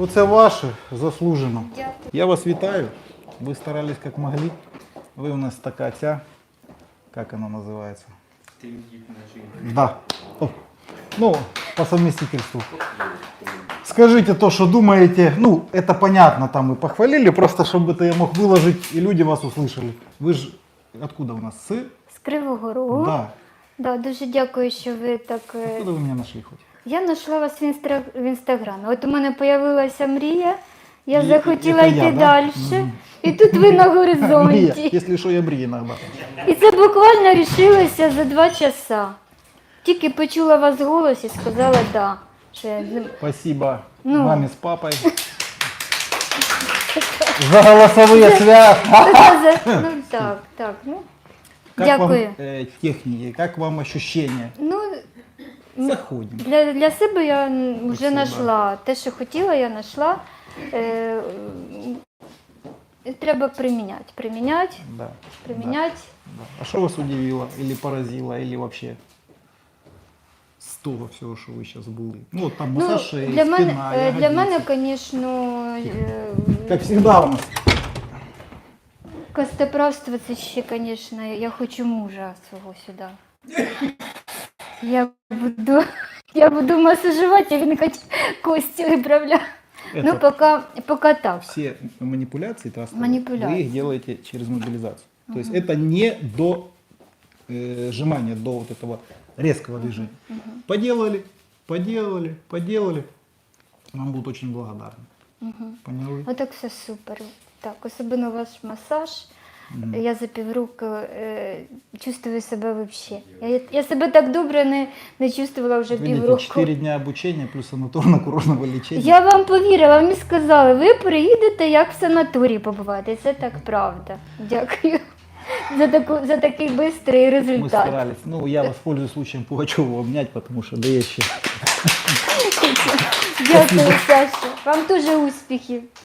Оце ваше заслужено. Дякую. Я вас вітаю. Ви старались як могли. Ви у нас така ця. Как она называется? Да. О. Ну, по совместительству. Скажите то, что думаете. Ну, это понятно, там мы похвалили, просто чтобы это я мог выложить, и люди вас услышали. Вы же откуда у нас? С? З Кривого Рогу. Да. Да, дуже дякую, що ви так. е, Откуда вы меня нашли хоть? Я знайшла вас в, інстра... в інстаграмі. От у мене з'явилася мрія, я І- захотіла йти да? далі. Мгм. І тут ви на горизонті. Если что, я иногда. І це буквально рішилося за два часа. Тільки почула вас голос і сказала да. Що я... з- Спасибо Ну. маме с папой. За голосовые связки. Ну так, так. Ну, Как Дякую. вам э, техники, как вам ощущения? ну Заходим. Для, для себе я м, вже Спасибо. знайшла. Те, що хотіла, я знайшла. Е, м, треба приміняти. Приміняти, Да. приміняти. да. А что вас удивило или поразило, или вообще с того всего, что вы сейчас были? Ну, вот там Ну, массаж шеи, для мене, спина, е, для мене, ягодицы. звісно, е, Как всегда у нас. костоправство це ще, звісно, я хочу мужа свого сюди. Я буду, я буду масажувати, а він хоч кості виправляє. Ну, Это поки, поки так. все манипуляции, трастовые, Манипуляции. вы их делаете через мобилизацию. То есть это не до э, сжимания, до вот этого резкого движения. Поделали, поделали, поделали. Вам будут очень благодарны. Поняли? Отак все супер. Так, особливо ваш масаж. Я за півроку е, чувствую себе взагалі. Я, я себе так добре не, не чувствувала вже Видите, півроку. 4 дня обучения плюс санаторно-курортного лечения. Я вам повірила, мені сказали, ви приїдете як в санаторії побувати. І Це так правда. Дякую за, таку, за такий швидкий Мы результат. старались. Ну, я воспользуюсь случаем Пугачеву обнять, потому что да я еще Дякую, Саша. Вам дуже успіхів.